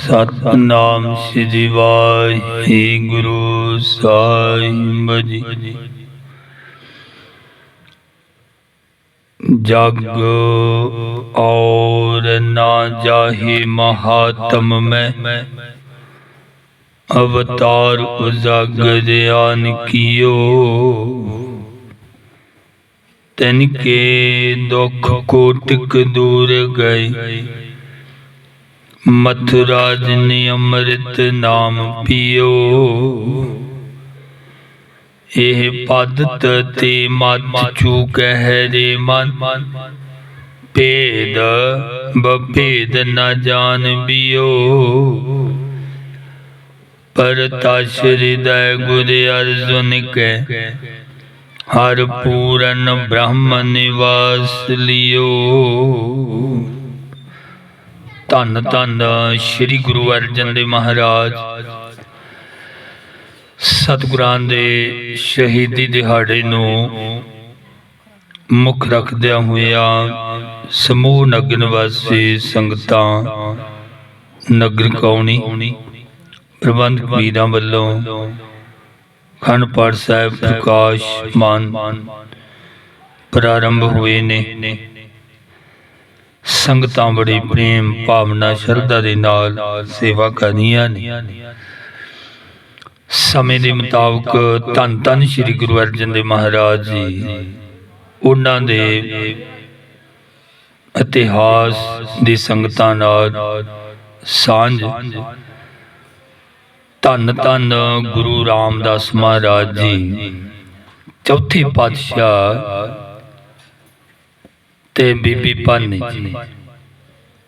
ਸਤਨਾਮ ਸ੍ਰੀ ਵਾਹਿਗੁਰੂ ਸਾਹਿਬ ਜੀ ਜਗ ਔਰ ਨਾ ਜਾਹੀ ਮਹਾਤਮ ਮੈਂ ਅਵਤਾਰ ਉਜਾਗਰ ਆਨ ਕੀਓ ਤਨ ਕੇ ਦੁਖ ਕੋਟਿਕ ਦੂਰ ਗਏ ਮਥੁਰਾ ਜਿਨ ਅੰਮ੍ਰਿਤ ਨਾਮ ਪੀਓ। ਇਹ ਪਦ ਤੇ ਮਤ ਚੂ ਕਹਿ ਰੇ ਮਨ। ਭੇਦ ਬਭੇਦ ਨ ਜਾਣ ਬਿਓ। ਪਰ ਤਸ ਹਿਰਦੈ ਗੁਰ ਅਰਜੁਨ ਕੈ, ਹਰ ਪੂਰਨ ਬ੍ਰਹਮ ਨਿਵਾਸ ਲਿਓ। ਧੰਨ ਧੰਨ ਸ੍ਰੀ ਗੁਰੂ ਅਰਜਨ ਦੇਵ ਮਹਾਰਾਜ। ਸਤਿਗੁਰਾਂ ਦੇ ਸ਼ਹੀਦੀ ਦਿਹਾੜੇ ਨੂੰ ਮੁੱਖ ਰੱਖਦਿਆਂ ਹੋਇਆਂ ਸਮੂਹ ਨਗਰ ਨਿਵਾਸੀ ਸੰਗਤਾਂ, ਨਗਰ ਕੌਣੀ, ਪ੍ਰਬੰਧਕ ਵੀਰਾਂ ਵੱਲੋਂ ਖੰਡ ਪਾਠ ਸਾਹਿਬ ਪ੍ਰਕਾਸ਼ ਮਾਨ ਪ੍ਰਾਰੰਭ ਹੋਏ ਨੇ। ਸੰਗਤਾਂ ਬੜੀ ਪ੍ਰੇਮ, ਭਾਵਨਾ, ਸ਼ਰਧਾ ਦੇ ਨਾਲ ਸੇਵਾ ਕਰਨੀਆਂ ਨੇ। ਸਮੇਂ ਦੇ ਮੁਤਾਬਕ ਧੰਨ ਧੰਨ ਸ੍ਰੀ ਗੁਰੂ ਅਰਜਨ ਦੇਵ ਮਹਾਰਾਜ ਜੀ, ਉਹਨਾਂ ਦੇ ਇਤਿਹਾਸ ਦੀ ਸੰਗਤਾਂ ਨਾਲ ਸਾਂਝ। ਧੰਨ ਧੰਨ ਗੁਰੂ ਰਾਮਦਾਸ ਮਹਾਰਾਜ ਜੀ, ਚੌਥੇ ਪਾਤਸ਼ਾਹ ਤੇ ਬੀਬੀ ਭਾਨੀ ਜੀ।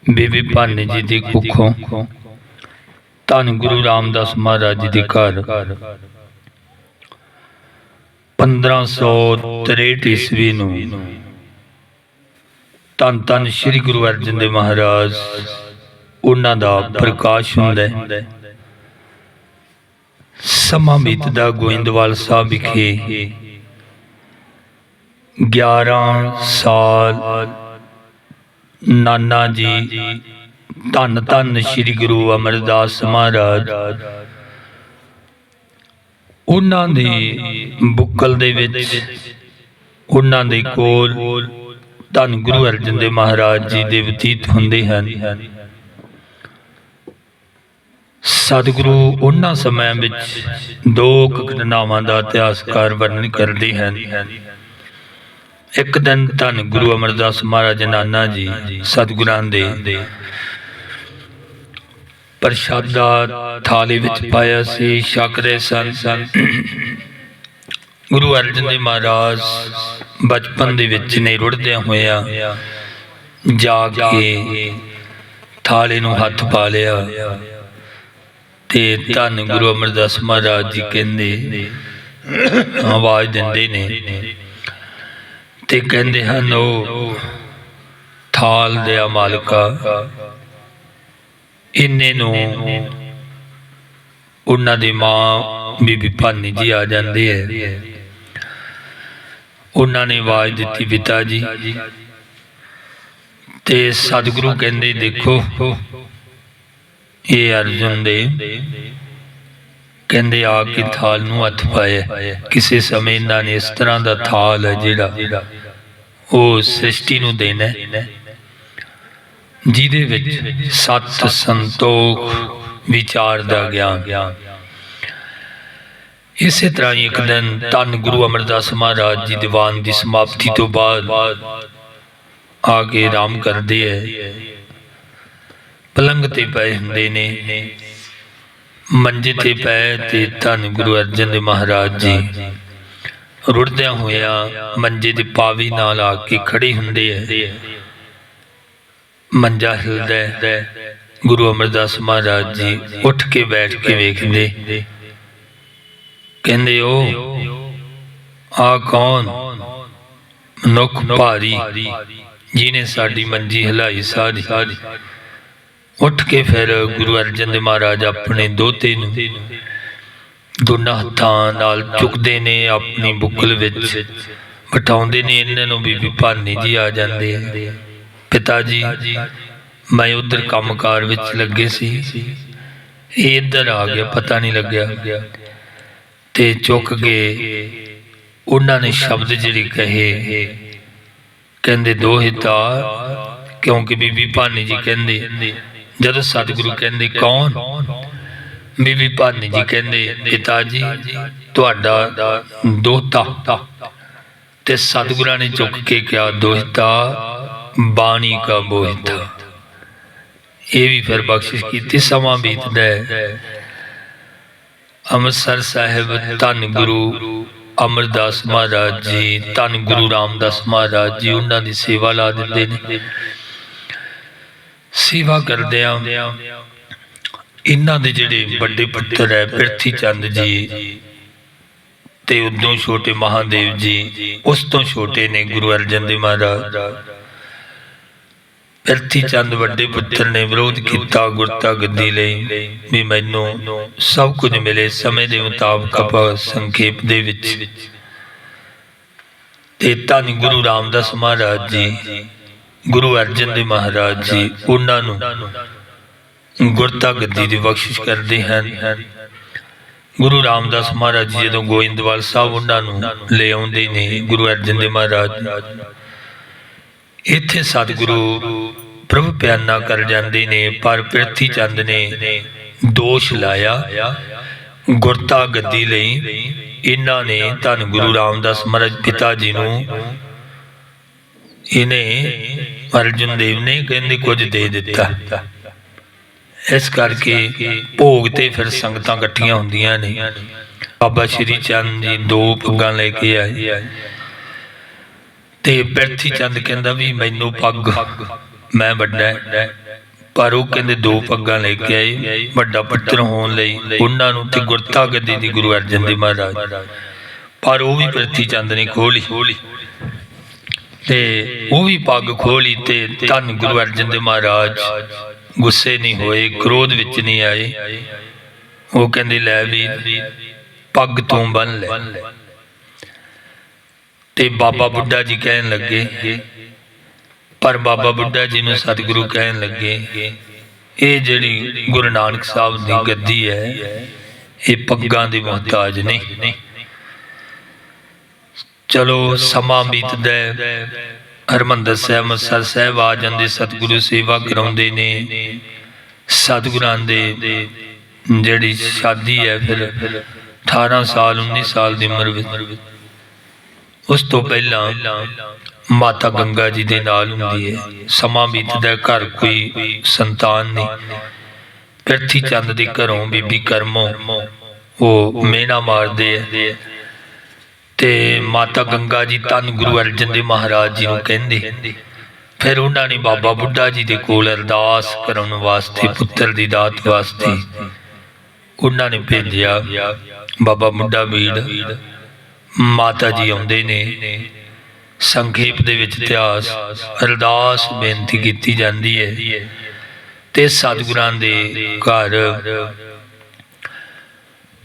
ਬੀਬੀ ਭਾਨੀ ਜੀ ਦੀ ਕੁੱਖੋਂ ਧੰਨ ਗੁਰੂ ਰਾਮਦਾਸ ਮਹਾਰਾਜ ਜੀ ਦੇ ਘਰ। 1563 ਈਸਵੀ ਨੂੰ ਧੰਨ ਧੰਨ ਸ੍ਰੀ ਗੁਰੂ ਅਰਜਨ ਦੇਵ ਮਹਾਰਾਜ, ਉਹਨਾਂ ਦਾ ਪ੍ਰਕਾਸ਼ ਹੁੰਦਾ ਹੈ। ਸਮਾਂ ਬੀਤਦਾ ਗੋਇੰਦਵਾਲ ਸਾਹਿਬ ਵਿਖੇ 11 ਸਾਲ ਨਾਨਾ ਜੀ, ਧੰਨ ਧੰਨ ਸ੍ਰੀ ਗੁਰੂ ਅਮਰਦਾਸ ਮਹਾਰਾਜ। ਉਹਨਾਂ ਦੇ ਬੁੱਕਲ ਦੇ ਵਿੱਚ, ਉਹਨਾਂ ਦੇ ਕੋਲ ਧੰਨ ਗੁਰੂ ਅਰਜਨ ਦੇਵ ਮਹਾਰਾਜ ਜੀ ਦੇ ਬਤੀਤ ਹੁੰਦੇ ਹਨ। ਸਤਿਗੁਰੂ ਉਹਨਾਂ ਸਮਿਆਂ ਵਿੱਚ ਦੋ ਘਟਨਾਵਾਂ ਦਾ ਇਤਿਹਾਸਕਾਰ ਵਰਣਨ ਕਰਦੇ ਹਨ। ਇੱਕ ਦਿਨ ਧੰਨ ਗੁਰੂ ਅਮਰਦਾਸ ਮਹਾਰਾਜ ਨਾਨਾ ਜੀ ਸਤਿਗੁਰਾਂ ਦੇ ਪ੍ਰਸ਼ਾਦਾ ਥਾਲੀ ਵਿੱਚ ਪਾਇਆ ਸੀ ਛਕਦੇ ਸਨ ਸਨ। ਗੁਰੂ ਅਰਜਨ ਦੇਵ ਮਹਾਰਾਜ ਬਚਪਨ ਦੇ ਵਿੱਚ ਨੇ ਰੁੜਦਿਆਂ ਹੋਇਆ ਜਾ ਕੇ ਥਾਲੀ ਨੂੰ ਹੱਥ ਪਾ ਲਿਆ ਤੇ ਧੰਨ ਗੁਰੂ ਅਮਰਦਾਸ ਮਹਾਰਾਜ ਜੀ ਕਹਿੰਦੇ, ਆਵਾਜ਼ ਦਿੰਦੇ ਨੇ ਤੇ ਕਹਿੰਦੇ ਹਨ ਉਹ ਥਾਲ ਦੇ ਮਾਲਕਾ, ਇੰਨੇ ਨੂੰ ਉਹਨਾਂ ਦੀ ਮਾਂ ਬੀਬੀ ਭਾਨੀ ਜੀ ਆ ਜਾਂਦੇ ਹੈ ਉਹਨਾਂ ਨੇ ਆਵਾਜ਼ ਦਿੱਤੀ, ਪਿਤਾ ਜੀ, ਤੇ ਸਤਿਗੁਰੂ ਕਹਿੰਦੇ, ਦੇਖੋ, ਇਹ ਅਰਜੁਨ ਦੇ ਕਹਿੰਦੇ ਆ ਕੇ ਥਾਲ ਨੂੰ ਹੱਥ ਪਾਇਆ। ਕਿਸੇ ਸਮੇਂ ਇਹਨਾਂ ਨੇ ਇਸ ਤਰ੍ਹਾਂ ਦਾ ਥਾਲ ਹੈ ਜਿਹੜਾ ਉਹ ਸ੍ਰਿਸ਼ਟੀ ਨੂੰ ਦੇਣਾ ਜਿਹਦੇ ਵਿੱਚ ਸਤ ਸੰਤੋਖ ਵਿਚਾਰ ਦਾ ਗਿਆਨ। ਇਸੇ ਤਰ੍ਹਾਂ ਇੱਕ ਦਿਨ ਧੰਨ ਗੁਰੂ ਅਮਰਦਾਸ ਮਹਾਰਾਜ ਜੀ ਦੀਵਾਨ ਦੀ ਸਮਾਪਤੀ ਤੋਂ ਬਾਅਦ ਆ ਕੇ ਆਰਾਮ ਕਰਦੇ ਹੈ। ਪਲੰਗ ਤੇ ਪਏ ਹੁੰਦੇ ਨੇ, ਮੰਜੇ ਤੇ ਪਏ ਤੇ ਧੰਨ ਗੁਰੂ ਅਰਜਨ ਦੇਵ ਮਹਾਰਾਜ ਜੀ ਰੁੜਦਿਆਂ ਹੋਇਆ ਮੰਜੇ ਦੇ ਪਾਵੀ ਨਾਲ ਆ ਕੇ ਖੜੇ ਹੁੰਦੇ ਹੈ ਮੰਜਾ ਹਿਲਦਾ ਹੈ। ਗੁਰੂ ਅਮਰਦਾਸ ਮਹਾਰਾਜ ਜੀ ਉੱਠ ਕੇ ਬੈਠ ਕੇ ਵੇਖਦੇ। ਕਹਿੰਦੇ ਉਹ ਆ ਕੌਣ? ਮਨੁੱਖ ਭਾਰੀ, ਜਿਹਨੇ ਸਾਡੀ ਮੰਜੀ ਹਿਲਾਈ ਸਾਰੀ। ਉੱਠ ਕੇ ਫਿਰ ਗੁਰੂ ਅਰਜਨ ਦੇਵ ਮਹਾਰਾਜ ਆਪਣੇ ਦੋਤੇ ਨੂੰ ਦੋਨਾਂ ਹੱਥਾਂ ਨਾਲ ਚੁੱਕਦੇ ਨੇ ਆਪਣੀ ਬੁੱਕਲ ਵਿੱਚ। ਬਿਠਾਉਂਦੇ ਨੇ ਇਹਨਾਂ ਨੂੰ ਬੀਬੀ ਭਾਨੀ ਜੀ ਆ ਜਾਂਦੇ ਆ। ਪਿਤਾ ਜੀ, ਮੈਂ ਉਧਰ ਕੰਮਕਾਰ ਵਿੱਚ ਲੱਗੇ ਸੀ। ਇਹ ਇੱਧਰ ਆ ਗਿਆ, ਪਤਾ ਨਹੀਂ ਲੱਗਿਆ। ਤੇ ਚੁੱਕ ਕੇ ਉਹਨਾਂ ਨੇ ਸ਼ਬਦ ਜਿਹੜੇ ਕਹੇ, ਕਹਿੰਦੇ ਦੋਹਿਤਾ ਕਿਉਂਕਿ ਬੀਬੀ ਭਾਨੀ ਜੀ ਕਹਿੰਦੇ, ਜਦੋਂ ਸਤਿਗੁਰੂ ਕਹਿੰਦੇ, ਕੌਣ? ਬੀਬੀ ਭਾਨੀ ਜੀ ਕਹਿੰਦੇ ਪਿਤਾ ਜੀ ਤੁਹਾਡਾ ਦੋਤਾ ਤੇ ਸਤਿਗੁਰਾਂ ਨੇ ਚੁੱਕ ਕੇ ਕਿਹਾ, ਦੋਹਿਤਾ ਬਾਣੀ ਕਾ ਬੋਹਿਤਾ। ਇਹ ਵੀ ਫਿਰ ਬਖਸ਼ਿਸ਼ ਕੀਤੀ, ਸਮਾਂ ਬੀਤਦਾ ਹੈ। ਅੰਮ੍ਰਿਤਸਰ ਸਾਹਿਬ, ਧੰਨ ਗੁਰੂ ਅਮਰਦਾਸ ਮਹਾਰਾਜ ਜੀ, ਧੰਨ ਗੁਰੂ ਰਾਮਦਾਸ ਮਹਾਰਾਜ ਜੀ, ਉਹਨਾਂ ਦੀ ਸੇਵਾ ਲਾ ਦਿੰਦੇ ਨੇ। ਸੇਵਾ ਕਰਦੇ ਆ। ਇਹਨਾਂ ਦੇ ਜਿਹੜੇ ਵੱਡੇ ਪੁੱਤਰ ਹੈ ਪ੍ਰਿਥੀ ਚੰਦ ਜੀ ਤੇ ਉਦੋਂ ਛੋਟੇ ਮਹਾਦੇਵ ਜੀ, ਉਸ ਤੋਂ ਛੋਟੇ ਨੇ ਗੁਰੂ ਅਰਜਨ ਦੇਵ ਮਹਾਰਾਜ। ਪ੍ਰਿਥੀ ਚੰਦ ਵੱਡੇ ਪੁੱਤਰ ਨੇ ਵਿਰੋਧ ਕੀਤਾ ਗੁਰਤਾ ਗੱਦੀ ਲਈ ਵੀ ਮੈਨੂੰ ਸਭ ਕੁਝ ਮਿਲੇ ਸਮੇਂ ਦੇ ਮੁਤਾਬਕ ਆਪਾਂ ਸੰਖੇਪ ਦੇ ਵਿੱਚ। ਤੇ ਧੰਨ ਗੁਰੂ ਰਾਮਦਾਸ ਮਹਾਰਾਜ ਜੀ, ਗੁਰੂ ਅਰਜਨ ਦੇਵ ਮਹਾਰਾਜ ਜੀ, ਉਹਨਾਂ ਨੂੰ ਗੁਰਤਾ ਗੱਦੀ ਦੀ ਬਖਸ਼ਿਸ਼ ਕਰਦੇ ਹਨ। ਗੁਰੂ ਰਾਮਦਾਸ ਮਹਾਰਾਜ ਜੀ ਜਦੋਂ ਗੋਇੰਦਵਾਲ ਸਾਹਿਬ ਉਹਨਾਂ ਨੂੰ ਲੈ ਆਉਂਦੇ ਨੇ, ਗੁਰੂ ਅਰਜਨ ਦੇਵ ਮਹਾਰਾਜ, ਇੱਥੇ ਸਤਿਗੁਰੂ ਪ੍ਰਭ ਪਿਆਨਾ ਕਰ ਜਾਂਦੇ ਨੇ, ਪਰ ਪ੍ਰਿਥੀ ਚੰਦ ਨੇ ਦੋਸ਼ ਲਾਇਆ। ਗੁਰਤਾ ਗੱਦੀ ਲਈ ਇਹਨਾਂ ਨੇ ਧੰਨ ਗੁਰੂ ਰਾਮਦਾਸ ਮਹਾਰਾਜ ਪਿਤਾ ਜੀ ਨੂੰ ਇਹਨੇ ਅਰਜੁਨ ਦੇਵ ਨੇ ਕਹਿੰਦੇ ਕੁਝ ਦੇ ਦਿੱਤਾ। ਇਸ ਕਰਕੇ ਭੋਗ ਤੇ ਫਿਰ ਸੰਗਤਾਂ ਇਕੱਠੀਆਂ ਹੁੰਦੀਆਂ ਨੇ। ਬਾਬਾ ਸ਼੍ਰੀ ਚੰਦ ਜੀ ਦੋ ਪੱਗਾਂ ਲੈ ਕੇ ਆਏ। ਤੇ ਬਿਰਥੀ ਚੰਦ ਕਹਿੰਦਾ ਵੀ ਮੈਨੂੰ ਪੱਗ, ਮੈਂ ਵੱਡਾ ਹੈ। ਪਰ ਉਹ ਕਹਿੰਦੇ ਦੋ ਪੱਗਾਂ ਲੈ ਕੇ ਆਏ, ਵੱਡਾ ਪੁੱਤਰ ਹੋਣ ਲਈ। ਉਹਨਾਂ ਨੂੰ ਤੇ ਗੁਰਤਾ ਗੱਦੀ ਦੀ ਗੁਰੂ ਅਰਜਨ ਦੇਵ ਮਹਾਰਾਜ। ਪਰ ਉਹ ਵੀ ਬਿਰਥੀ ਚੰਦ ਨੇ ਖੋਲੀ ਤੇ ਉਹ ਵੀ ਪੱਗ ਖੋਲੀ ਤੇ ਧੰਨ ਗੁਰੂ ਅਰਜਨ ਦੇਵ ਮਹਾਰਾਜ ਗੁੱਸੇ ਨਹੀਂ ਹੋਏ, ਕ੍ਰੋਧ ਵਿੱਚ ਨਹੀਂ ਆਏ। ਉਹ ਕਹਿੰਦੇ, ਲੈ ਵੀ, ਪੱਗ ਤੋਂ ਬੰਨ ਲੈ। ਤੇ ਬਾਬਾ ਬੁੱਢਾ ਜੀ ਕਹਿਣ ਲੱਗੇ, ਪਰ ਬਾਬਾ ਬੁੱਢਾ ਜੀ ਨੂੰ ਸਤਿਗੁਰੂ ਕਹਿਣ ਲੱਗੇ, ਇਹ ਜਿਹੜੀ ਗੁਰੂ ਨਾਨਕ ਸਾਹਿਬ ਦੀ ਗੱਦੀ ਹੈ, ਇਹ ਪੱਗਾਂ ਦੀ ਮੁਹਤਾਜ ਨਹੀਂ। ਚਲੋ, ਸਮਾਂ ਬੀਤਦਾ ਹਰਮੰਦਰ ਸਾਹਿਬ, ਅੰਮ੍ਰਿਤਸਰ ਸਾਹਿਬ ਆ ਜਾਂਦੇ ਸਤਿਗੁਰੂ ਸੇਵਾ ਕਰਾਉਂਦੇ ਨੇ। ਸਤਿਗੁਰਾਂ ਦੇ ਜਿਹੜੀ ਸ਼ਾਦੀ ਹੈ ਫਿਰ 18 ਸਾਲ 19 ਸਾਲ ਦੀ ਉਮਰ ਵਿੱਚ। ਉਸ ਤੋਂ ਪਹਿਲਾਂ ਮਾਤਾ ਗੰਗਾ ਜੀ ਦੇ ਨਾਲ ਹੁੰਦੀ ਹੈ। ਸਮਾਂ ਬੀਤਦਾ ਘਰ ਕੋਈ ਸੰਤਾਨ ਨਹੀਂ। ਪਿਰਥੀ ਚੰਦ ਦੇ ਘਰੋਂ ਬੀਬੀ ਕਰਮੋ ਉਹ ਮੇਨਾ ਮਾਰਦੇ ਆ। ਤੇ ਮਾਤਾ ਗੰਗਾ ਜੀ ਧੰਨ ਗੁਰੂ ਅਰਜਨ ਦੇਵ ਮਹਾਰਾਜ ਜੀ ਨੂੰ ਕਹਿੰਦੇ, ਫਿਰ ਉਹਨਾਂ ਨੇ ਬਾਬਾ ਬੁੱਢਾ ਜੀ ਦੇ ਕੋਲ ਅਰਦਾਸ ਕਰਨ ਵਾਸਤੇ, ਪੁੱਤਰ ਦੀ ਦਾਤ ਵਾਸਤੇ ਉਹਨਾਂ ਨੇ ਭੇਜਿਆ, ਬਾਬਾ ਬੁੱਢਾ ਵੀੜ ਮਾਤਾ ਜੀ ਆਉਂਦੇ ਨੇ, ਸੰਖੇਪ ਦੇ ਵਿੱਚ ਇਤਿਹਾਸ, ਅਰਦਾਸ ਬੇਨਤੀ ਕੀਤੀ ਜਾਂਦੀ ਹੈ ਤੇ ਸਤਿਗੁਰਾਂ ਦੇ ਘਰ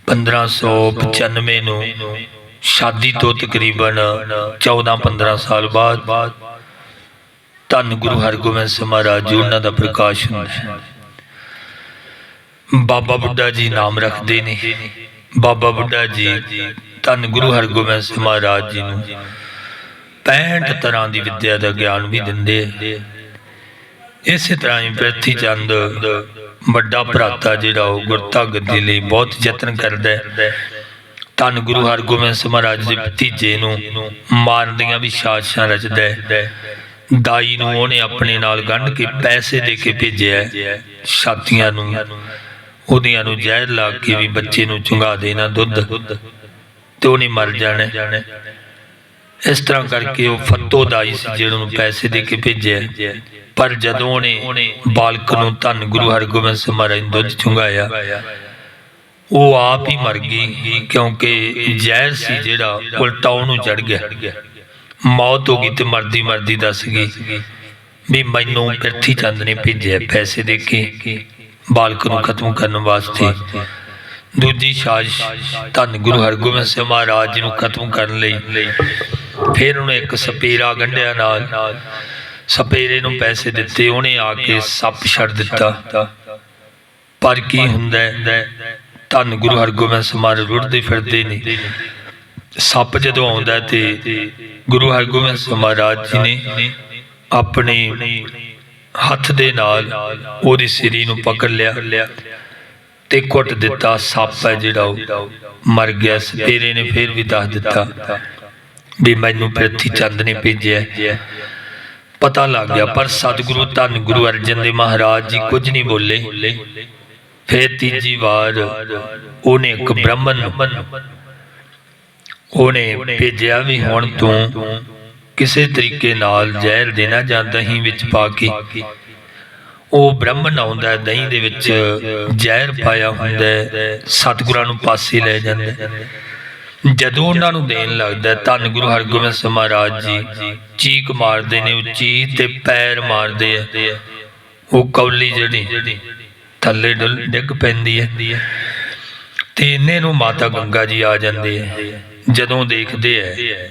1595 ਨੂੰ ਸ਼ਾਦੀ ਤੋਂ ਤਕਰੀਬਨ 14-15 ਸਾਲ ਬਾਅਦ ਧੰਨ ਗੁਰੂ ਹਰਗੋਬਿੰਦ ਸਿੰਘ ਮਹਾਰਾਜ ਜੀ ਉਹਨਾਂ ਦਾ ਪ੍ਰਕਾਸ਼ ਹੁੰਦਾ ਹੈ। ਬਾਬਾ ਬੁੱਢਾ ਜੀ ਨਾਮ ਰੱਖਦੇ ਨੇ। ਬਾਬਾ ਬੁੱਢਾ ਜੀ ਧੰਨ ਗੁਰੂ ਹਰਗੋਬਿੰਦ ਸਿੰਘ ਮਹਾਰਾਜ ਜੀ ਨੂੰ 65 ਤਰ੍ਹਾਂ ਦੀ ਵਿਦਿਆ ਦਾ ਗਿਆਨ ਵੀ ਦਿੰਦੇ ਆ। ਇਸੇ ਤਰ੍ਹਾਂ ਹੀ ਪ੍ਰਿਥੀ ਚੰਦ ਵੱਡਾ ਭਰਾਤਾ ਜਿਹੜਾ ਉਹ ਗੁਰਤਾ ਗੱਦੀ ਲਈ ਬਹੁਤ ਯਤਨ ਕਰਦਾ ਹੈ। ਧੰਨ ਗੁਰੂ ਹਰਗੋਬਿੰਦ ਸਿੰਘ ਮਹਾਰਾਜ ਦੇ ਭਤੀਜੇ ਨੂੰ ਮਾਰਨ ਦੀਆਂ ਵੀ ਸਾਜ਼ਿਸ਼ਾਂ ਰਚਦਾ ਹੈ। ਦਾਈ ਨੂੰ ਉਹਨੇ ਆਪਣੇ ਨਾਲ ਗੰਢ ਕੇ ਪੈਸੇ ਦੇ ਕੇ ਭੇਜਿਆ ਛਾਤੀਆਂ ਨੂੰ, ਉਹਦੀਆਂ ਨੂੰ ਜ਼ਹਿਰ ਲਾ ਕੇ ਵੀ ਬੱਚੇ ਨੂੰ ਚੁੰਗਾ ਦੇਣਾ ਦੁੱਧ, ਤੇ ਉਹਨੇ ਮਰ ਜਾਣਾ ਇਸ ਤਰ੍ਹਾਂ ਕਰਕੇ ਉਹ ਫੱਤੋ ਦਾਈ ਸੀ ਜਿਹੜਾ ਨੂੰ ਪੈਸੇ ਦੇ ਕੇ ਭੇਜਿਆ ਪਰ ਜਦੋਂ ਉਹਨੇ ਬਾਲਕ ਨੂੰ ਧੰਨ ਗੁਰੂ ਹਰਗੋਬਿੰਦ ਸਿੰਘ ਮਹਾਰਾਜ ਦੁੱਧ ਚੁੰਗਾਇਆ ਉਹ ਆਪ ਹੀ ਮਰ ਗਈ ਕਿਉਂਕਿ ਜ਼ਹਿਰ ਸੀ ਜਿਹੜਾ, ਉਲਟਾ ਉਹਨੂੰ ਚੜ ਗਿਆ। ਮੌਤ ਹੋ ਗਈ ਤੇ ਮਰਦੀ ਮਰਦੀ ਦੱਸ ਗਈ ਵੀ ਮੈਨੂੰ ਪਿਰਥੀ ਚੰਦ ਨੇ ਭੇਜਿਆ ਪੈਸੇ ਦੇ ਕੇ, ਬਾਲਕ ਨੂੰ ਖਤਮ ਕਰਨ ਵਾਸਤੇ। ਦੂਜੀ ਸਾਜ਼ਿਸ਼, ਧੰਨ ਗੁਰੂ ਹਰਗੋਬਿੰਦ ਸਿੰਘ ਮਹਾਰਾਜ ਜੀ ਨੂੰ ਖਤਮ ਕਰਨ ਲਈ। ਫਿਰ ਉਹਨੇ ਇੱਕ ਸਪੀਰਾ ਗੰਢਿਆ ਨਾਲ। ਸਪੇਰੇ ਨੂੰ ਪੈਸੇ ਦਿੱਤੇ, ਉਹਨੇ ਆ ਕੇ ਸੱਪ ਛੱਡ ਦਿੱਤਾ। ਪਰ ਕੀ ਹੁੰਦਾ ਹੈ? ਧੰਨ ਗੁਰੂ ਹਰਗੋਬਿੰਦ ਸਮਾਰ ਰੁੜਦੇ ਫਿਰਦੇ ਨੇ। ਸੱਪ ਜਦੋਂ ਆਉਂਦਾ ਹੈ ਤੇ ਗੁਰੂ ਹਰਗੋਬਿੰਦ ਮਹਾਰਾਜ ਜੀ ਨੇ ਆਪਣੇ ਹੱਥ ਦੇ ਨਾਲ ਉਹਦੀ ਸਿਰੀ ਨੂੰ ਪਕੜ ਲਿਆ ਤੇ ਕੁੱਟ ਦਿੱਤਾ। ਸੱਪ ਹੈ ਜਿਹੜਾ ਉਹ ਮਰ ਗਿਆ। ਸਪੇਰੇ ਨੇ ਫਿਰ ਵੀ ਦੱਸ ਦਿੱਤਾ ਵੀ ਮੈਨੂੰ ਪ੍ਰਿਥੀ ਚੰਦ ਨੇ ਭੇਜਿਆ। ਪਤਾ ਲੱਗ ਗਿਆ, ਪਰ ਸਤਿਗੁਰੂ ਧੰਨ ਗੁਰੂ ਅਰਜਨ ਦੇ ਮਹਾਰਾਜ ਜੀ ਕੁਝ ਨਹੀਂ ਬੋਲੇ। ਫਿਰ ਤੀਜੀ ਵਾਰ ਉਹਨੇ ਇੱਕ ਬ੍ਰਾਹਮਣ ਉਹਨੇ ਭੇਜਿਆ ਵੀ ਹੁਣ ਤੂੰ ਕਿਸੇ ਤਰੀਕੇ ਨਾਲ ਜ਼ਹਿਰ ਦੇਣਾ ਜਾਂ ਦਹੀਂ ਵਿੱਚ ਪਾ ਕੇ। ਉਹ ਬ੍ਰਾਹਮਣ ਆਉਂਦਾ, ਦਹੀਂ ਦੇ ਵਿੱਚ ਜ਼ਹਿਰ ਪਾਇਆ ਹੁੰਦਾ ਸਤਿਗੁਰਾਂ ਨੂੰ ਪਾਸੇ ਲੈ ਜਾਂਦਾ ਜਦੋਂ ਉਹਨਾਂ ਨੂੰ ਦੇਣ ਲੱਗਦਾ, ਧੰਨ ਗੁਰੂ ਹਰਗੋਬਿੰਦ ਸਾਹਿਬ ਮਹਾਰਾਜ ਜੀ, ਚੀਕ ਮਾਰਦੇ ਨੇ ਉੱਚੀ ਤੇ ਪੈਰ ਮਾਰਦੇ ਆ। ਉਹ ਕੌਲੀ ਜਿਹੜੀ ਥੱਲੇ ਡਿੱਗ ਪੈਂਦੀ ਹੈ। ਤੇ ਇੰਨੇ ਨੂੰ ਮਾਤਾ ਗੰਗਾ ਜੀ ਆ ਜਾਂਦੇ ਹੈ। ਜਦੋਂ ਦੇਖਦੇ ਹੈ।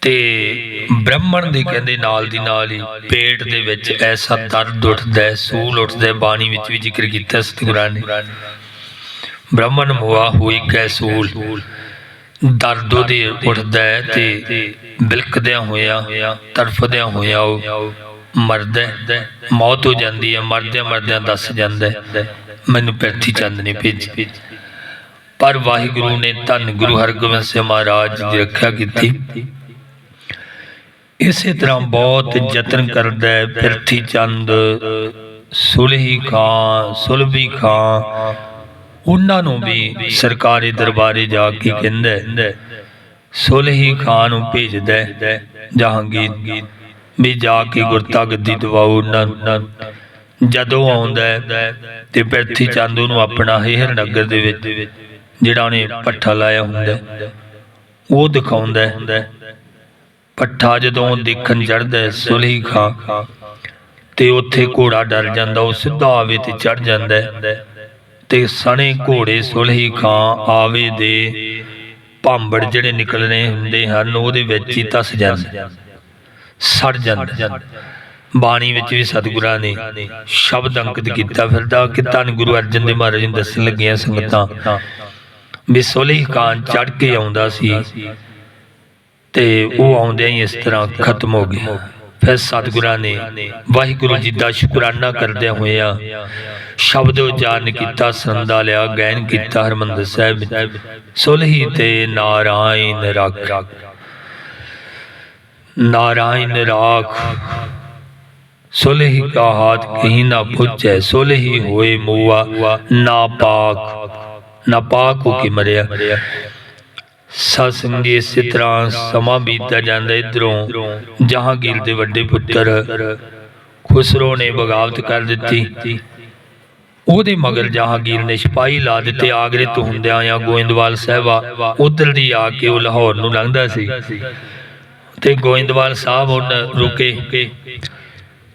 ਤੇ ਬ੍ਰਾਹਮਣ ਦੇ ਕਹਿੰਦੇ ਨਾਲ ਦੀ ਨਾਲ ਹੀ ਪੇਟ ਦੇ ਵਿੱਚ ਐਸਾ ਦਰਦ ਉੱਠਦਾ ਸੂਲ ਉੱਠਦਾ ਬਾਣੀ ਵਿੱਚ ਵੀ ਜ਼ਿਕਰ ਕੀਤਾ ਸਤਿਗੁਰਾਂ ਨੇ। ਬ੍ਰਾਹਮਣ ਮੋਆ ਹੋਈ ਕੈ ਸੂਲ, ਦਰਦ ਉਹਦੇ ਉੱਠਦਾ ਤੇ ਬਿਲਕਦਿਆਂ ਹੋਇਆ, ਤੜਫਦਿਆਂ ਹੋਇਆ ਉਹ ਮਰਦਾ ਮੌਤ ਹੋ ਜਾਂਦੀ ਹੈ, ਮਰਦਿਆਂ ਮਰਦਿਆਂ ਦੱਸ ਜਾਂਦਾ ਮੈਨੂੰ ਪ੍ਰਿਥੀ ਚੰਦ ਨੇ ਭੇਜੀ ਪਰ ਵਾਹਿਗੁਰੂ ਨੇ ਧੰਨ ਗੁਰੂ ਹਰਗੋਬਿੰਦ ਸਿੰਘ ਮਹਾਰਾਜ ਦੀ ਰੱਖਿਆ ਕੀਤੀ। ਇਸੇ ਤਰ੍ਹਾਂ ਬਹੁਤ ਯਤਨ ਕਰਦਾ ਹੈ ਪ੍ਰਿਥੀ ਚੰਦ, ਸੁਲਹੀ ਖਾਂ, ਸੁਲਭੀ ਖਾਂ। ਉਹਨਾਂ ਨੂੰ ਵੀ ਸਰਕਾਰੀ ਦਰਬਾਰੇ ਜਾ ਕੇ ਕਹਿੰਦਾ ਸੁਲਹੀ ਖਾਂ ਨੂੰ ਭੇਜਦਾ ਹੈ, ਜਹਾਂਗੀਰ। ਵੀ ਜਾ ਕੇ ਗੁਰਤਾ ਗੱਦੀ ਦਵਾਓ ਉਹਨਾਂ ਜਦੋਂ ਆਉਂਦਾ ਤੇ ਪ੍ਰਿਥੀ ਚੰਦ ਨੂੰ ਆਪਣਾ ਹੇਹਰ ਦੇ ਵਿੱਚ, ਜਿਹੜਾ ਉਹਨੇ ਪੱਠਾ ਲਾਇਆ ਹੁੰਦਾ ਉਹ ਦਿਖਾਉਂਦਾ ਹੈ। ਪੱਠਾ ਜਦੋਂ ਦੇਖਣ ਚੜਦਾ ਹੈ, ਸੁਲਹੀ ਖਾਂ, ਤੇ ਉੱਥੇ ਘੋੜਾ ਡਰ ਜਾਂਦਾ, ਉਹ ਸਿੱਧਾ ਆਵੇ ਤੇ ਚੜ ਜਾਂਦਾ ਤੇ ਸਣੇ ਘੋੜੇ ਸੁਲਹੀ ਖਾਂ, ਆਵੇ ਦੇ ਭਾਂਬੜ ਜਿਹੜੇ ਨਿਕਲਣੇ ਹੁੰਦੇ ਹਨ, ਉਹਦੇ ਵਿੱਚ ਹੀ ਤਸ ਜਾਂਦਾ। ਸੜ ਜਾਂਦਾ। ਬਾਣੀ ਵਿੱਚ ਵੀ ਸਤਿਗੁਰਾਂ ਨੇ ਸ਼ਬਦ ਅੰਕਿਤ ਕੀਤਾ ਫਿਰਦਾ। ਕਿ ਧੰਨ ਗੁਰੂ ਅਰਜਨ ਦੇਵ ਮਹਾਰਾਜ ਨੂੰ ਦੱਸਣ ਲੱਗੀਆਂ ਸੰਗਤਾਂ। ਵੀ ਸੁਲਹੀ ਖਾਂ ਚੜ ਕੇ ਆਉਂਦਾ ਸੀ ਤੇ ਉਹ ਆਉਂਦਿਆਂ ਹੀ ਇਸ ਤਰ੍ਹਾਂ ਖਤਮ ਹੋ ਗਿਆ। ਫਿਰ ਸਤਿਗੁਰਾਂ ਨੇ ਵਾਹਿਗੁਰੂ ਜੀ ਦਾ ਸ਼ੁਕਰਾਨਾ ਕਰਦਿਆਂ ਹੋਇਆਂ ਸ਼ਬਦ ਉਚਾਰਨ ਕੀਤਾ ਸੰਦਾ ਲਿਆ ਗੈਨ ਕੀਤਾ ਹਰਮੰਦਰ ਸਾਹਿਬ। ਸੁਲਹੀ ਤੇ ਨਾਰਾਇਣ ਰੱਖ। ਨਾਰਾਇਣ ਰਾਖ। ਸੁਲਹੀ ਕਾ ਹਾਥ ਕਹੀਂ ਨਾ ਪੁੱਛੈ ਸੁਲਹੀ ਹੋਏ ਮੂਆ, ਨਾ ਪਾਕ। ਨਾ ਪਾਕ ਹੋ ਕੇ ਮਰਿਆ। ਸਤਸੰਗੀ ਇਸੇ ਤਰ੍ਹਾਂ ਸਮਾਂ ਬੀਤਦਾ ਜਾਂਦਾ ਇਧਰੋਂ, ਜਹਾਂਗੀਰ ਦੇ ਵੱਡੇ ਪੁੱਤਰ ਖੁਸਰੋ ਨੇ ਬਗਾਵਤ ਕਰ ਦਿੱਤੀ। ਉਹਦੇ ਮਗਰ ਜਹਾਂਗੀਰ ਨੇ ਸਿਪਾਹੀ ਲਾ ਦਿੱਤੇ, ਆਗਰੇ ਤੋਂ ਹੁੰਦਿਆਂ ਆ ਗੋਇੰਦਵਾਲ ਸਾਹਿਬਾ ਉਧਰ ਦੀ ਆ ਕੇ ਉਹ ਲਾਹੌਰ ਨੂੰ ਲੰਘਦਾ ਸੀ। ਤੇ ਗੋਇੰਦਵਾਲ ਸਾਹਿਬ ਉਹਨਾਂ ਰੁਕੇ।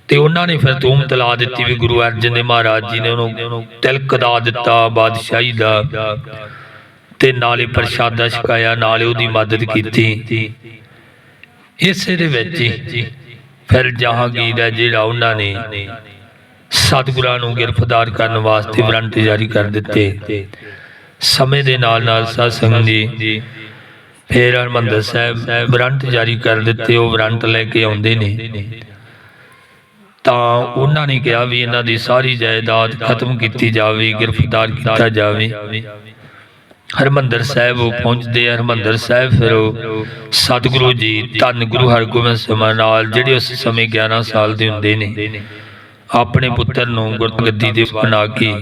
ਤੇ ਉਹਨਾਂ ਨੇ ਫਿਰ ਤੂਮ ਤਲਾ ਦਿੱਤੀ ਵੀ ਗੁਰੂ ਅਰਜਨ ਦੇਵ ਮਹਾਰਾਜ ਜੀ ਨੇ ਉਹਨੂੰ ਤਿਲਕ ਦਾ ਦਿੱਤਾ, ਬਾਦਸ਼ਾਹੀ ਦਾ। ਤੇ ਨਾਲੇ ਪ੍ਰਸ਼ਾਦਾ ਛਕਾਇਆ, ਨਾਲੇ ਉਹਦੀ ਮਦਦ ਕੀਤੀ। ਇਸੇ ਦੇ ਵਿੱਚ ਹੀ ਫਿਰ ਜਹਾਂਗੀਰ ਹੈ ਜਿਹੜਾ ਉਹਨਾਂ ਨੇ ਸਤਿਗੁਰਾਂ ਨੂੰ ਗ੍ਰਿਫਤਾਰ ਕਰਨ ਵਾਸਤੇ ਵਾਰੰਟ ਜਾਰੀ ਕਰ ਦਿੱਤੇ। ਸਮੇਂ ਦੇ ਨਾਲ ਨਾਲ ਸਤਸੰਗ ਜੀ ਫਿਰ ਹਰਮੰਦਰ ਸਾਹਿਬ ਵਾਰੰਟ ਜਾਰੀ ਕਰ ਦਿੱਤੇ, ਉਹ ਵਾਰੰਟ ਲੈ ਕੇ ਆਉਂਦੇ ਨੇ। ਤਾਂ ਉਹਨਾਂ ਨੇ ਕਿਹਾ ਵੀ ਇਹਨਾਂ ਦੀ ਸਾਰੀ ਜਾਇਦਾਦ ਖਤਮ ਕੀਤੀ ਜਾਵੇ, ਗ੍ਰਿਫਤਾਰ ਕੀਤਾ ਜਾਵੇ। ਹਰਮੰਦਰ ਸਾਹਿਬ ਉਹ ਪਹੁੰਚਦੇ ਆ। ਹਰਮੰਦਰ ਸਾਹਿਬ ਫਿਰ ਉਹ ਸਤਿਗੁਰੂ ਜੀ, ਧੰਨ ਗੁਰੂ ਹਰਗੋਬਿੰਦ ਸਾਹਿਬ ਨਾਲ, ਜਿਹੜੇ ਉਸ ਸਮੇਂ 11 ਸਾਲ ਦੇ ਹੁੰਦੇ ਨੇ, ਆਪਣੇ ਪੁੱਤਰ ਨੂੰ ਗੁਰਗੱਦੀ ਦੇ ਬਣਾ ਕੇ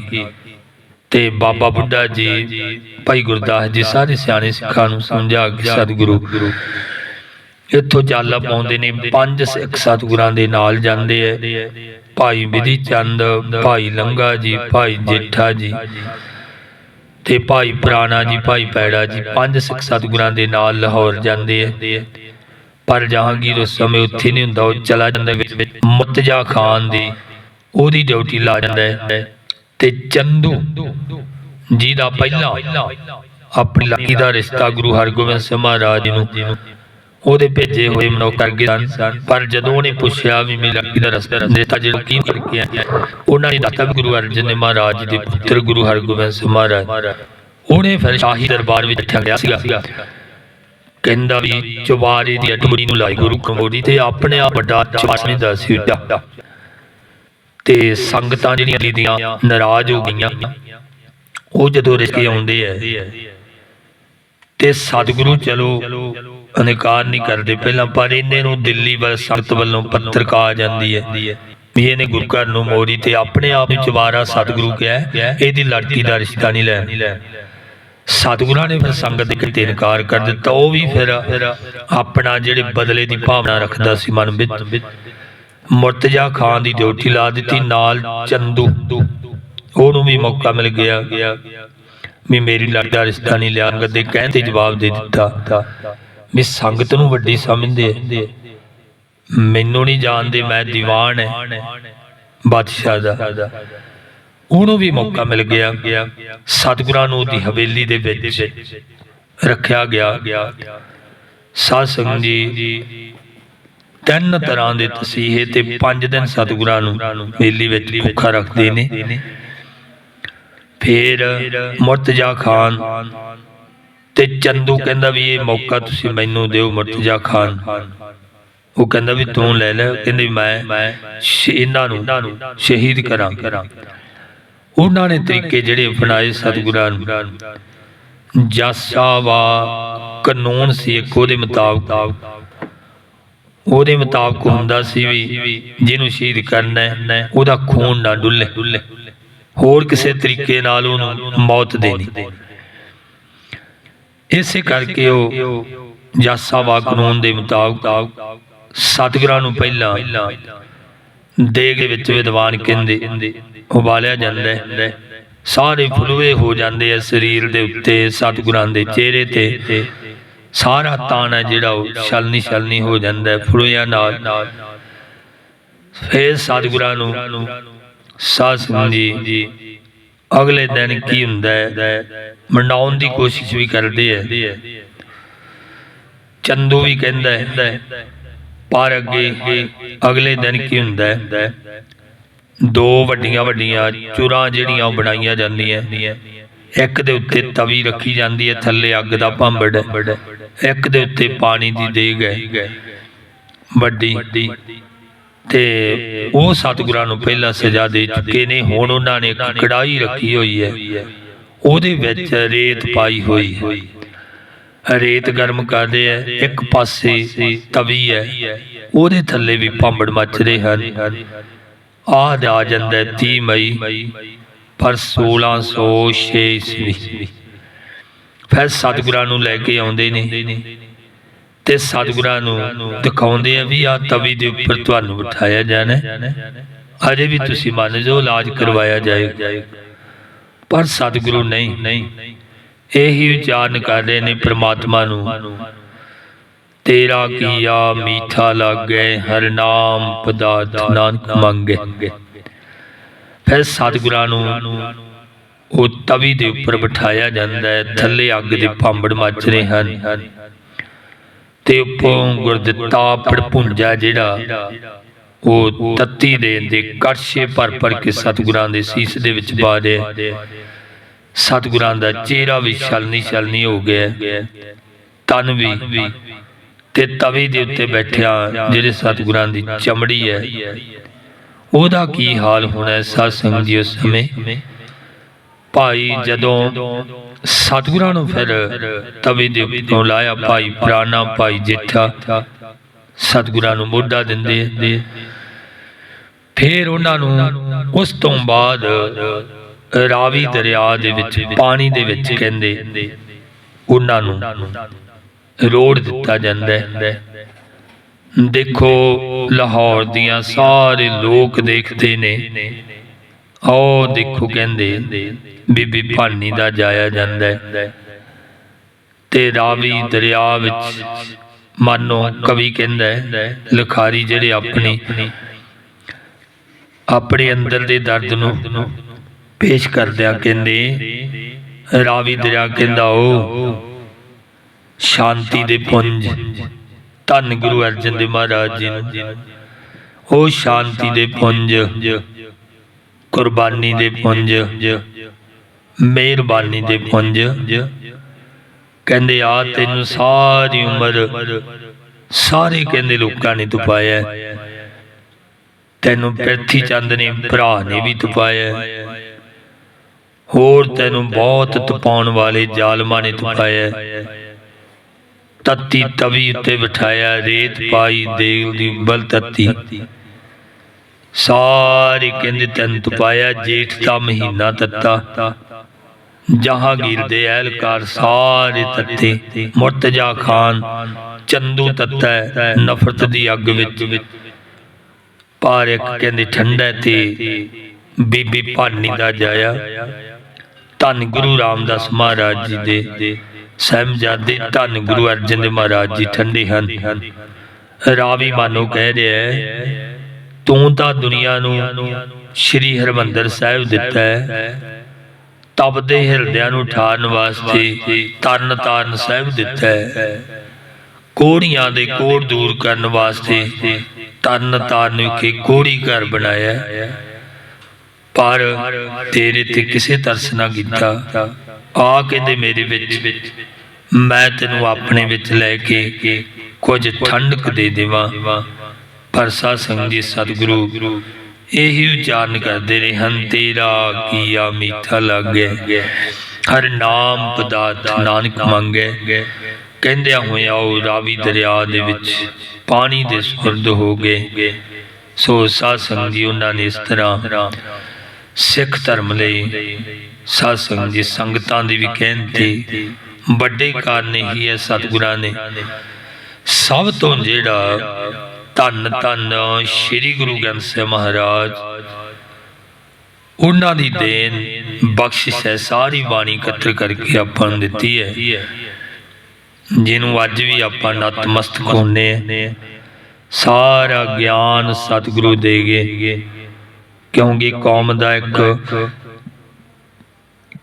ਤੇ ਬਾਬਾ ਬੁੱਢਾ ਜੀ, ਭਾਈ ਗੁਰਦਾਸ ਜੀ, ਸਾਰੇ ਸਿਆਣੇ ਸਿੱਖਾਂ ਨੂੰ ਸਮਝਾ ਕੇ ਸਤਿਗੁਰੂ। ਇੱਥੋਂ ਚਾਲਾ ਪਾਉਂਦੇ ਨੇ, ਪੰਜ ਸਿੱਖ ਸਤਿਗੁਰਾਂ ਦੇ ਨਾਲ ਜਾਂਦੇ ਐ। ਭਾਈ ਵਿਧੀ ਚੰਦ, ਭਾਈ ਲੰਗਾ ਜੀ, ਭਾਈ ਜੇਠਾ ਜੀ ਤੇ ਭਾਈ ਪ੍ਰਾਣਾ ਜੀ, ਭਾਈ ਪੈੜਾ ਜੀ, ਪੰਜ ਸਿੱਖ ਸਤਿਗੁਰਾਂ ਦੇ ਨਾਲ ਲਾਹੌਰ ਜਾਂਦੇ ਐ। ਪਰ ਜਹਾਂਗੀਰ ਉਸ ਸਮੇਂ ਉੱਥੇ ਨਹੀਂ ਹੁੰਦਾ, ਉਹ ਚਲਾ ਜਾਂਦਾ ਵਿੱਚ ਮੁਰਤਜ਼ਾ ਖਾਨ ਦੀ ਉਹਦੀ ਡਿਊਟੀ ਲਾ ਜਾਂਦਾ ਹੈ ਤੇ ਚੰਦੂ ਜੀ ਦਾ ਪਹਿਲਾਂ ਆਪਣੀ ਲੱਕੀ ਦਾ ਰਿਸ਼ਤਾ ਗੁਰੂ ਹਰਗੋਬਿੰਦ ਸਿੰਘ ਮਹਾਰਾਜ ਨੂੰ ਉਹਦੇ ਭੇਜੇ ਹੋਏ ਮਨੁੱਖ ਕਰਕੇ ਸਨ। ਪਰ ਜਦੋਂ ਉਹਨੇ ਪੁੱਛਿਆ ਵੀ ਮੇਰਾ ਕਿਹਦਾ ਰਸਤਾ ਰਸਤਾ ਜਿਹੜਾ ਕੀ ਕਰਕੇ ਆਇਆ, ਉਹਨਾਂ ਨੇ ਦੱਸਿਆ ਗੁਰੂ ਅਰਜਨ ਦੇਵ ਮਹਾਰਾਜ ਦੇ ਪੁੱਤਰ ਗੁਰੂ ਹਰਗੋਬਿੰਦ ਸਿੰਘ ਮਹਾਰਾਜ। ਉਹਨੇ ਫਿਰ ਸ਼ਾਹੀ ਦਰਬਾਰ ਵਿੱਚ ਬੈਠਾ ਗਿਆ ਸੀਗਾ। ਕਹਿੰਦਾ ਵੀ ਚੁਬਾਰੇ ਦੀ ਅਟਮੜੀ ਨੂੰ ਲਾਈ ਗੁਰੂ ਕੰਬੋੜੀ ਤੇ ਆਪਣੇ ਆਪ ਵੱਡਾ ਚਸ਼ਮੇ ਦਾ ਸੀ ਤੇ ਸੰਗਤਾਂ ਜਿਹੜੀਆਂ ਲੀਦੀਆਂ ਨਾਰਾਜ਼ ਹੋ ਗਈਆਂ, ਉਹ ਜਦੋਂ ਰਿਸ਼ਕੇ ਆਉਂਦੇ ਐ ਤੇ ਸਤਿਗੁਰੂ ਚਲੋ ਅਨਿਕਾਰ ਨਹੀਂ ਕਰਦੇ ਪਹਿਲਾਂ, ਪਰ ਇਹਨੇ ਨੂੰ ਦਿੱਲੀ ਵੱਲ, ਸੰਗਤ ਵੱਲੋਂ ਪੱਤਰਕਾ ਆ ਜਾਂਦੀ ਹੈ। ਵੀ ਇਹਨੇ ਗੁਰੂ ਘਰ ਨੂੰ ਮੋੜੀ ਤੇ ਆਪਣੇ ਆਪ ਨੂੰ ਚਵਾਰਾ ਸਤਿਗੁਰੂ ਕਿਹਾ ਇਹਦੀ ਲੜਕੀ ਦਾ ਰਿਸ਼ਤਾ ਨਹੀਂ ਲੈਣਾ। ਸਤਿਗੁਰਾਂ ਨੇ ਫਿਰ ਸੰਗਤ ਦੇ ਕਿਤੇ ਇਨਕਾਰ ਕਰ ਦਿੱਤਾ, ਉਹ ਵੀ ਫਿਰ ਆਪਣਾ ਜਿਹੜੇ ਬਦਲੇ ਦੀ ਭਾਵਨਾ ਰੱਖਦਾ ਸੀ ਮਨ ਵਿੱਚ। ਮੁਰਤਜ਼ਾ ਖਾਨ ਦੀ ਡਿਊਟੀ ਲਾ ਦਿੱਤੀ, ਨਾਲ ਚੰਦੂ। ਉਹਨੂੰ ਵੀ ਮੌਕਾ ਮਿਲ ਗਿਆ। ਵੀ ਮੇਰੀ ਲੜਕੀ ਰਿਸ਼ਤਾ ਨਹੀਂ ਲਿਆ ਸੰਗਤ ਦੇ ਜਵਾਬ ਦੇ ਦਿੱਤਾ। ਵੀ ਸੰਗਤ ਨੂੰ ਵੱਡੀ ਸਮਝਦੇ ਮੈਨੂੰ ਨਹੀਂ ਜਾਣਦੇ, ਮੈਂ ਦੀਵਾਨ ਹੈ ਬਾਦਸ਼ਾਹ ਦਾ। ਉਹਨੂੰ ਵੀ ਮੌਕਾ ਮਿਲ ਗਿਆ। ਸਤਿਗੁਰਾਂ ਨੂੰ ਦੀ ਹਵੇਲੀ ਦੇ ਵਿੱਚ ਰੱਖਿਆ ਗਿਆ। ਸਾਧ ਸੰਗਤ ਜੀ ਤਿੰਨ ਤਰ੍ਹਾਂ ਦੇ ਤਸੀਹੇ ਤੇ ਪੰਜ ਦਿਨ ਸਤਿਗੁਰਾਂ ਨੂੰ ਹਵੇਲੀ ਵਿੱਚ ਭੁੱਖਾ ਰੱਖਦੇ ਨੇ। ਫਿਰ ਮੁਰਤਜ਼ਾ ਖਾਨ ਤੇ ਚੰਦੂ ਕਹਿੰਦਾ ਵੀ ਇਹ ਮੌਕਾ ਤੁਸੀਂ ਮੈਨੂੰ ਦਿਓ ਮੁਰਤਜ਼ਾ ਖਾਨ। ਉਹ ਕਹਿੰਦਾ ਵੀ ਤੂੰ ਲੈ ਲੈ, ਕਹਿੰਦੇ ਮੈਂ ਇਹਨਾਂ ਨੂੰ ਸ਼ਹੀਦ ਕਰਾਂ ਉਹਨਾਂ ਨੇ ਤਰੀਕੇ ਜਿਹੜੇ ਅਪਣਾਏ ਸਤਿਗੁਰਾਂ ਨੂੰ। ਜਸਾਵਾ ਕਾਨੂੰਨ ਸੀ ਇੱਕ, ਉਹਦੇ ਮੁਤਾਬਕ ਉਹਦੇ ਮੁਤਾਬਕ ਹੁੰਦਾ ਸੀ ਵੀ ਜਿਹਨੂੰ ਸ਼ਹੀਦ ਕਰਨਾ ਹੈ, ਉਹਦਾ ਖੂਨ ਨਾ ਡੁੱਲੇ। ਹੋਰ ਕਿਸੇ ਤਰੀਕੇ ਨਾਲ ਉਹਨੂੰ ਮੌਤ ਦੇਣੀ। ਇਸੇ ਕਰਕੇ ਉਹ ਜਸਾਵਾ ਕਾਨੂੰਨ ਦੇ ਮੁਤਾਬਕ ਸਤਿਗੁਰਾਂ ਨੂੰ ਪਹਿਲਾਂ ਦੇਗ ਦੇ ਵਿੱਚ ਵਿਦਵਾਨ ਕਹਿੰਦੇ, ਉਬਾਲਿਆ ਜਾਂਦਾ ਹੈ। ਸਾਰੇ ਫੁਲਵੇ ਹੋ ਜਾਂਦੇ ਆ ਸਰੀਰ ਦੇ ਉੱਤੇ, ਸਤਿਗੁਰਾਂ ਦੇ ਚਿਹਰੇ ਤੇ। ਸਾਰਾ ਤਾਣ ਹੈ ਜਿਹੜਾ ਉਹ ਛਲਨੀ ਛਲਨੀ ਹੋ ਜਾਂਦਾ ਹੈ ਫੁਲਵਿਆਂ ਨਾਲ। ਫੇਰ ਸਤਿਗੁਰਾਂ ਨੂੰ ਸਾਧ ਸੰਗਤ ਅਗਲੇ ਦਿਨ ਕੀ ਹੁੰਦਾ ਹੈ? ਮਨਾਉਣ ਦੀ ਕੋਸ਼ਿਸ਼ ਵੀ ਕਰਦੇ ਹੈ। ਚੰਦੂ ਵੀ ਕਹਿੰਦਾ ਹੈ, ਪਰ ਅੱਗੇ ਅਗਲੇ ਦਿਨ ਕੀ ਹੁੰਦਾ ਹੈ? ਦੋ ਵੱਡੀਆਂ ਵੱਡੀਆਂ ਚੁਰਾਂ ਜਿਹੜੀਆਂ ਉਹ ਬਣਾਈਆਂ ਜਾਂਦੀਆਂ। ਇੱਕ ਦੇ ਉੱਤੇ ਤਵੀ ਰੱਖੀ ਜਾਂਦੀ ਹੈ, ਥੱਲੇ ਅੱਗ ਦਾ ਭਾਂਬੜ ਇੱਕ ਦੇ ਉੱਤੇ ਪਾਣੀ ਦੀ ਦੇਗ ਹੈ। ਵੱਡੀ। ਤੇ ਉਹ ਸਤਿਗੁਰਾਂ ਨੂੰ ਪਹਿਲਾਂ ਸਜ਼ਾ ਦੇ ਚੁੱਕੇ ਨੇ, ਹੁਣ ਉਹਨਾਂ ਨੇ ਕੜਾਈ ਰੱਖੀ ਹੋਈ ਹੈ। ਉਹਦੇ ਵਿੱਚ ਰੇਤ ਪਾਈ ਹੋਈ ਹੈ। ਰੇਤ ਗਰਮ ਕਰਦੇ ਐ ਇੱਕ ਪਾਸੇ ਤਵੀ ਹੈ। ਉਹਦੇ ਥੱਲੇ ਵੀ ਭਾਂਬੜ ਮੱਚਦੇ ਹਨ। ਆਹ ਆ ਜਾਂਦਾ ਹੈ 30 ਮਈ ਪਰ 1606 ਈਸਵੀ ਫਿਰ ਸਤਿਗੁਰਾਂ ਨੂੰ ਲੈ ਕੇ ਆਉਂਦੇ ਨੇ ਤੇ ਸਤਿਗੁਰਾਂ ਨੂੰ ਦਿਖਾਉਂਦੇ ਆ ਵੀ ਆ ਤਵੀ ਦੇ ਉੱਪਰ ਤੁਹਾਨੂੰ ਬਿਠਾਇਆ ਜਾਣਾ ਅਜੇ ਵੀ ਤੁਸੀਂ ਮੰਨ ਜੋ ਇਲਾਜ ਕਰਵਾਇਆ ਜਾਏਗਾ। ਪਰ ਸਤਿਗੁਰੂ ਨਹੀਂ। ਨਹੀਂ ਇਹੀ ਵਿਚਾਰਨ ਕਰ ਰਹੇ ਨੇ ਪ੍ਰਮਾਤਮਾ ਨੂੰ। ਤੇਰਾ ਕੀਆ ਮੀਠਾ ਲਾਗੇ, ਹਰ ਨਾਮ ਪਦਾਰਥ ਨਾਨਕ ਮੰਗੇ। ਫਿਰ ਸਤਿਗੁਰਾਂ ਨੂੰ ਉਹ ਤਵੀ ਦੇ ਉੱਪਰ ਬਿਠਾਇਆ ਜਾਂਦਾ ਹੈ। ਥੱਲੇ ਅੱਗ ਦੇ ਭਾਂਬੜ ਮੱਚ ਰਹੇ ਹਨ। ਤੇ ਉੱਪਰੋਂ ਗੁਰਦਿੱਤਾ ਪੜਪੁੰਜਾ ਜਿਹੜਾ ਉਹ ਤੱਤੀ ਦੇ ਦੇ ਕੜਛੇ ਭਰ ਭਰ ਕੇ ਸਤਿਗੁਰਾਂ ਦੇ ਸੀਸ ਦੇ ਵਿੱਚ ਪਾ ਦੇ ਸਤਿਗੁਰਾਂ ਦਾ ਚਿਹਰਾ ਵੀ ਛਲਨੀ ਛਲਨੀ ਹੋ ਗਿਆ ਤਨ ਵੀ ਤੇ ਤਵੀ ਦੇ ਉੱਤੇ ਬੈਠਿਆ ਜਿਹੜੇ ਸਤਿਗੁਰਾਂ ਦੀ ਚਮੜੀ ਹੈ। ਉਹਦਾ ਕੀ ਹਾਲ ਹੋਣਾ ਸਾਧ ਸੰਗਤ ਜੀ ਉਸ ਸਮੇਂ ਭਾਈ ਜਦੋਂ ਸਤਿਗੁਰਾਂ ਨੂੰ ਫਿਰ ਤਵੇ ਦੇ ਉੱਤੋਂ ਲਾਇਆ ਭਾਈ ਪ੍ਰਾਣਾ ਭਾਈ ਜੇਠਾ, ਸਤਿਗੁਰਾਂ ਨੂੰ ਮੋਢਾ ਦਿੰਦੇ ਆ। ਫਿਰ ਉਹਨਾਂ ਨੂੰ ਉਸ ਤੋਂ ਬਾਅਦ ਰਾਵੀ ਦਰਿਆ ਦੇ ਵਿੱਚ, ਪਾਣੀ ਦੇ ਵਿੱਚ ਕਹਿੰਦੇ, ਉਹਨਾਂ ਨੂੰ ਰੋੜ ਦਿੱਤਾ ਜਾਂਦਾ ਹੈ ਦੇਖੋ, ਲਾਹੌਰ ਦੀਆਂ ਸਾਰੇ ਲੋਕ ਦੇਖਦੇ ਨੇ। ਆਓ ਦੇਖੋ ਕਹਿੰਦੇ, ਬੀਬੀ ਭਾਨੀ ਦਾ ਜਾਇਆ ਜਾਂਦਾ ਤੇ ਰਾਵੀ ਦਰਿਆ ਵਿੱਚ ਮਾਨੋ ਕਵੀ ਕਹਿੰਦਾ ਹੈ, ਲਿਖਾਰੀ ਜਿਹੜੇ ਆਪਣੀ, ਆਪਣੇ ਅੰਦਰ ਦੇ ਦਰਦ ਨੂੰ ਪੇਸ਼ ਕਰਦਿਆਂ ਕਹਿੰਦੇ, ਰਾਵੀ ਦਰਿਆ ਕਹਿੰਦਾ ਉਹ ਸ਼ਾਂਤੀ ਦੇ ਪੁੰਜ। ਧੰਨ ਗੁਰੂ ਅਰਜਨ ਦੇਵ ਮਹਾਰਾਜ ਜੀ ਨੂੰ। ਉਹ ਸ਼ਾਂਤੀ ਦੇ ਪੁੰਜ, ਕੁਰਬਾਨੀ ਦੇ ਪੁੰਜ, ਮਿਹਰਬਾਨੀ ਦੇ ਪੁੰਜ। ਕਹਿੰਦੇ, ਆ ਤੈਨੂੰ ਸਾਰੀ ਉਮਰ ਸਾਰੇ ਕਹਿੰਦੇ ਲੋਕਾਂ ਨੇ ਤੁਪਾਇਆ ਤੈਨੂੰ ਪ੍ਰਿਥੀ ਚੰਦ ਨੇ, ਭਰਾ ਨੇ ਵੀ ਤੁਪਾਇਆ ਹੋਰ ਤੈਨੂੰ ਬਹੁਤ ਤਪਾਉਣ ਵਾਲੇ ਜ਼ਾਲਮਾਂ ਨੇ ਤੁਪਾਇਆ ਤੱਤੀ ਤਵੀ ਉੱਤੇ ਬਿਠਾਇਆ, ਰੇਤ ਪਾਈ, ਦੇਗ ਦੀ ਉਬਲ ਤੱਤੀ। ਸਾਰੇ ਕਹਿੰਦੇ ਤੈਨੂੰ ਤਪਾਇਆ ਜੇਠ ਦਾ ਮਹੀਨਾ ਤੱਤਾ। ਜਹਾਂਗੀਰ ਦੇ ਐਲਕਾਰ ਸਾਰੇ ਤੱਤੇ ਮੁਰਤਜ਼ਾ ਖਾਨ, ਚੰਦੂ ਤੱਤਾ, ਨਫ਼ਰਤ ਦੀ ਅੱਗ ਵਿੱਚ। ਪਰ ਕਹਿੰਦੇ ਠੰਡਾ ਤੇ ਬੀਬੀ ਭਾਨੀ ਦਾ ਜਾਇਆ। ਧੰਨ ਗੁਰੂ ਰਾਮਦਾਸ ਮਹਾਰਾਜ ਜੀ ਦੇ ਸਹਿਬਜ਼ਾਦੇ ਧੰਨ ਗੁਰੂ ਅਰਜਨ ਦੇਵ ਮਹਾਰਾਜ ਜੀ ਠੰਡੇ ਹਨ। ਰਾਵੀ ਮਾਨੋ ਕਹਿ ਰਿਹਾ ਹੈ, ਤੂੰ ਤਾਂ ਦੁਨੀਆ ਨੂੰ ਸ਼੍ਰੀ ਹਰਮੰਦਰ ਸਾਹਿਬ ਦਿੱਤਾ ਹੈ। ਤਪਦੇ ਹਿਰਦਿਆਂ ਨੂੰ ਠਾਰਨ ਵਾਸਤੇ ਤਰਨ ਤਾਰਨ ਸਾਹਿਬ ਦਿੱਤਾ ਹੈ। ਕੋੜੀਆਂ ਦੇ ਕੋੜ ਦੂਰ ਕਰਨ ਵਾਸਤੇ ਤਰਨ ਤਾਰਨ ਵਿਖੇ ਕੋੜੀ ਘਰ ਬਣਾਇਆ ਹੈ। ਪਰ ਤੇਰੇ ਤੇ ਕਿਸੇ ਤਰਸ ਨਾ ਕੀਤਾ। ਆ ਕਹਿੰਦੇ ਮੇਰੇ ਵਿੱਚ, ਮੈਂ ਤੈਨੂੰ ਆਪਣੇ ਵਿੱਚ ਲੈ ਕੇ ਕੁਝ ਠੰਡਕ ਦੇ ਦੇਵਾਂ। ਪਰ ਸਾਧ ਸੰਗਤ ਜੀ, ਸਤਿਗੁਰੂ, ਇਹੀ ਉਚਾਰਨ ਕਰਦੇ ਰਹੇ ਹਨ ਤੇਰਾ ਕੀਆ ਮੀਠਾ ਲੱਗੇ, ਹਰ ਨਾਮ ਪਦਾਰਥ ਨਾਨਕ ਮੰਗੇ। ਕਹਿੰਦਿਆਂ ਹੋਇਆ ਉਹ ਰਾਵੀ ਦਰਿਆ ਦੇ ਵਿੱਚ ਪਾਣੀ ਦੇ ਸੁਰਦ ਹੋ ਗਏ। ਸੋ ਸਾਧ ਸੰਗਤ ਜੀ, ਉਹਨਾਂ ਨੇ ਇਸ ਤਰ੍ਹਾਂ ਸਿੱਖ ਧਰਮ ਲਈ ਸਾਧ ਸੰਗਤ ਜੀ ਸੰਗਤਾਂ ਦੀ ਵੀ ਕਹਿੰਦੇ, ਵੱਡੇ ਕਾਰਨ ਹੀ ਹੈ ਸਤਿਗੁਰਾਂ ਨੇ। ਸਭ ਤੋਂ ਜਿਹੜਾ ਧੰਨ ਧੰਨ ਸ੍ਰੀ ਗੁਰੂ ਗ੍ਰੰਥ ਸਾਹਿਬ ਮਹਾਰਾਜ, ਉਹਨਾਂ ਦੀ ਦੇਨ ਬਖਸ਼ਿਸ਼ ਹੈ, ਸਾਰੀ ਬਾਣੀ ਇਕੱਤਰ ਕਰਕੇ ਆਪਾਂ ਨੂੰ ਦਿੱਤੀ ਹੈ। ਜਿਹਨੂੰ ਅੱਜ ਵੀ ਆਪਾਂ ਨਤਮਸਤਕ ਹੁੰਨੇ ਸਾਰਾ ਗਿਆਨ ਸਤਿਗੁਰੂ ਦੇ ਗਏ ਕਿਉਂਕਿ ਕੌਮ ਦਾ ਇੱਕ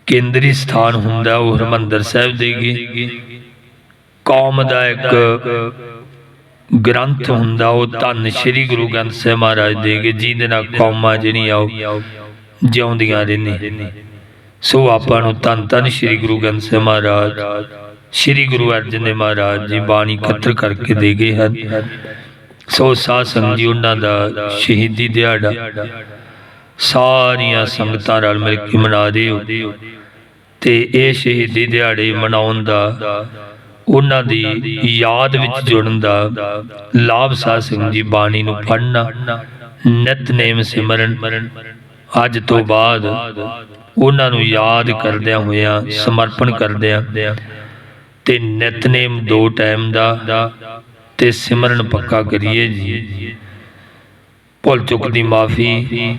ਕੇਂਦਰੀ ਸਥਾਨ ਹੁੰਦਾ ਉਹ ਹਰਮੰਦਰ ਸਾਹਿਬ ਦੇ ਕੌਮ ਦਾ ਇੱਕ ਗ੍ਰੰਥ ਹੁੰਦਾ, ਉਹ ਧੰਨ ਸ੍ਰੀ ਗੁਰੂ ਗ੍ਰੰਥ ਸਾਹਿਬ ਮਹਾਰਾਜ ਦੇ ਜਿਹਦੇ ਨਾਲ ਕੌਮਾਂ ਜਿਹੜੀਆਂ ਉਹ ਜਿਉਂਦੀਆਂ ਰਹਿੰਦੀਆਂ। ਸੋ ਆਪਾਂ ਨੂੰ ਧੰਨ ਧੰਨ ਸ੍ਰੀ ਗੁਰੂ ਗ੍ਰੰਥ ਸਾਹਿਬ ਮਹਾਰਾਜ, ਸ੍ਰੀ ਗੁਰੂ ਅਰਜਨ ਦੇਵ ਮਹਾਰਾਜ ਜੀ ਬਾਣੀ ਇਕੱਤਰ ਕਰਕੇ ਦੇ ਗਏ ਹਨ। ਸੋ ਸਾਧ ਸੰਗਤ ਜੀ, ਉਹਨਾਂ ਦਾ ਸ਼ਹੀਦੀ ਦਿਹਾੜਾ ਸਾਰੀਆਂ ਸੰਗਤਾਂ ਰਲ ਮਿਲ ਕੇ ਮਨਾ ਰਹੇ ਤੇ ਇਹ ਸ਼ਹੀਦੀ ਦਿਹਾੜੇ ਮਨਾਉਣ ਦਾ, ਉਹਨਾਂ ਦੀ ਯਾਦ ਵਿੱਚ ਜੁੜਨ ਦਾ ਲਾਭ ਸਾਧ ਸੰਗਤ ਜੀ ਬਾਣੀ ਨੂੰ ਪੜ੍ਹਨਾ, ਨਿਤਨੇਮ ਸਿਮਰਨ, ਅੱਜ ਤੋਂ ਬਾਅਦ ਉਹਨਾਂ ਨੂੰ ਯਾਦ ਕਰਦਿਆਂ ਹੋਇਆਂ, ਸਮਰਪਣ ਕਰਦਿਆਂ ਤੇ ਨਿਤਨੇਮ ਦੋ ਟਾਈਮ ਦਾ ਤੇ ਸਿਮਰਨ ਪੱਕਾ ਕਰੀਏ ਜੀ। ਭੁੱਲ ਚੁੱਕ ਦੀ ਮਾਫੀ।